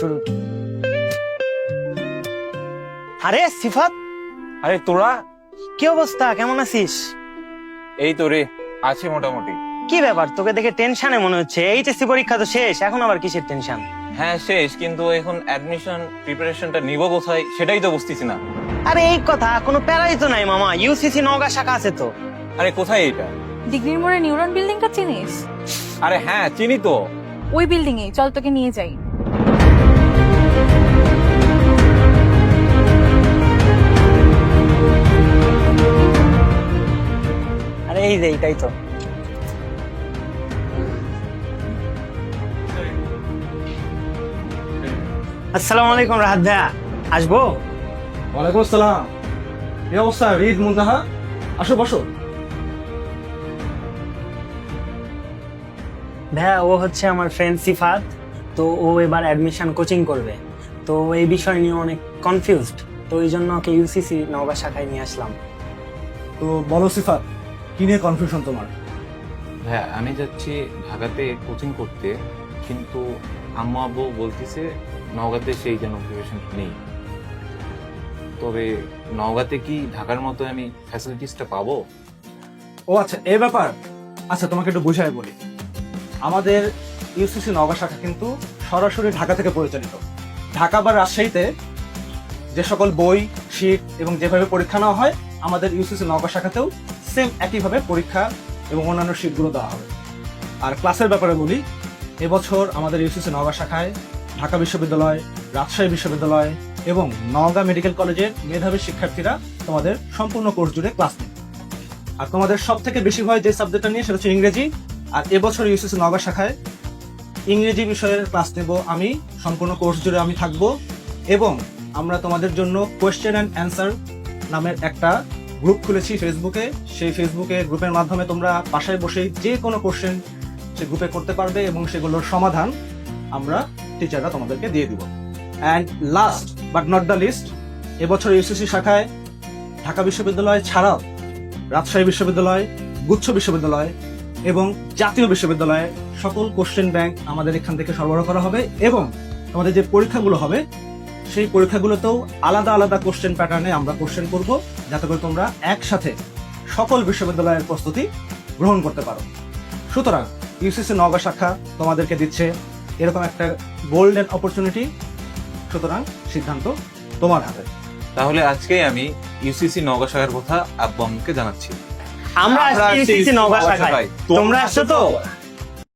শুরু। আরে সিফাত। আরে তোরা? কি অবস্থা? কেমন আছিস? এই তো রে আছে মোটামুটি। কি ব্যাপার? তোকে দেখে টেনশনে মনে হচ্ছে। এইচএসসি পরীক্ষা তো শেষ এখন আবার কিসের টেনশন? হ্যাঁ শেষ কিন্তু এখন অ্যাডমিশন প্রিপারেশনটা নিব কোথায় সেটাই তো বুঝতেছি না। আরে এই কথা কোনো প্যারাই তো নাই মামা। ইউসিসি নগা শাখা আছে তো। আরে কোথায় এটা? ডিগ্রির মোড়ে নিউরন বিল্ডিংটা চিনিস? আরে হ্যাঁ চিনি তো। ওই বিল্ডিং এ চল তোকে নিয়ে যাই। আরে এই যে এইটাই তো। আসসালামু আলাইকুম রাহাত ভাইয়া আসব? ওয়ালাইকুম আসসালাম। এই অবস্থা রিদ মুন্তাহা? আসো বসো। ভাইয়া ও হচ্ছে আমার ফ্রেন্ড সিফাত। তো ও এবার অ্যাডমিশন কোচিং করবে। তো এই বিষয় নিয়ে অনেক কনফিউজড তো এই জন্য ওকে ইউসিসি নওগাঁ শাখায় নিয়ে আসলাম। তো বলো সিফাত কি নিয়ে কনফিউশন তোমার? হ্যাঁ আমি যাচ্ছি ঢাকাতে কোচিং করতে কিন্তু আম্মা আব্বু বলতেছে নওগাঁতে সেই যেন প্রিপারেশন নেই। তবে নওগাঁতে কি ঢাকার মতো আমি ফ্যাসিলিটিসটা পাবো? ও আচ্ছা এ ব্যাপার। আচ্ছা তোমাকে একটু বুঝাই বলি। আমাদের ইউসিসি নগা শাখা কিন্তু সরাসরি ঢাকা থেকে পরিচালিত। ঢাকা বা রাজশাহীতে যে সকল বই, শীট এবং যেভাবে পরীক্ষা নেওয়া হয়, আমাদের ইউসিসি নগা শাখাতেও সেম একইভাবে পরীক্ষা এবং অন্যান্য শীটগুলো দেওয়া হবে। আর ক্লাসের ব্যাপারে বলি, এবছর আমাদের ইউসিসি নগা শাখায় ঢাকা বিশ্ববিদ্যালয়, রাজশাহী বিশ্ববিদ্যালয় এবং নওগাঁ মেডিকেল কলেজের মেধাবী শিক্ষার্থীরা তোমাদের সম্পূর্ণ কোর্স জুড়ে ক্লাস নেবে। আর তোমাদের সব থেকে বেশি ভয় যে সাবজেক্টটা নিয়ে, সেটা হচ্ছে ইংরেজি। আর এবছর ইউসিসি নগা শাখায় ইংরেজি বিষয়ের ক্লাস নেব আমি, সম্পূর্ণ কোর্স জুড়ে আমি থাকব, এবং আমরা তোমাদের জন্য কোয়েশ্চেন অ্যান্ড অ্যান্সার নামের একটা গ্রুপ খুলেছি ফেসবুকে সেই ফেসবুকে গ্রুপের মাধ্যমে তোমরা বাসায় বসেই যে কোনো কোশ্চেন সে গ্রুপে করতে পারবে এবং সেগুলোর সমাধান আমরা টিচাররা তোমাদেরকে দিয়ে দিব। And last but not the least এবছর ইউসিসি শাখায় ঢাকা বিশ্ববিদ্যালয় ছাড়াও রাজশাহী বিশ্ববিদ্যালয়, গুচ্ছ বিশ্ববিদ্যালয় এবং জাতীয় বিশ্ববিদ্যালয়ের সকল কোশ্চেন ব্যাংক আমাদের এখান থেকে সরবরাহ করা হবে এবং আমাদের যে পরীক্ষাগুলো হবে, সেই পরীক্ষাগুলোতেও আলাদা আলাদা কোশ্চেন প্যাটার্নে আমরা কোশ্চেন করব, যাতে করে তোমরা একসাথে সকল বিশ্ববিদ্যালয়ের প্রস্তুতি গ্রহণ করতে পারো। সুতরাং ইউসিসি নগা শাখা তোমাদেরকে দিচ্ছে এরকম একটা গোল্ডেন অপরচুনিটি সুতরাং সিদ্ধান্ত তোমার হাতে। তাহলে আজকেই আমি ইউসিসি নওগাঁ শাখার কথা আব্বু আম্মুকে জানাচ্ছি। আমরা আসছি নওগাঁ শাখায়। তোমরা আসছো তো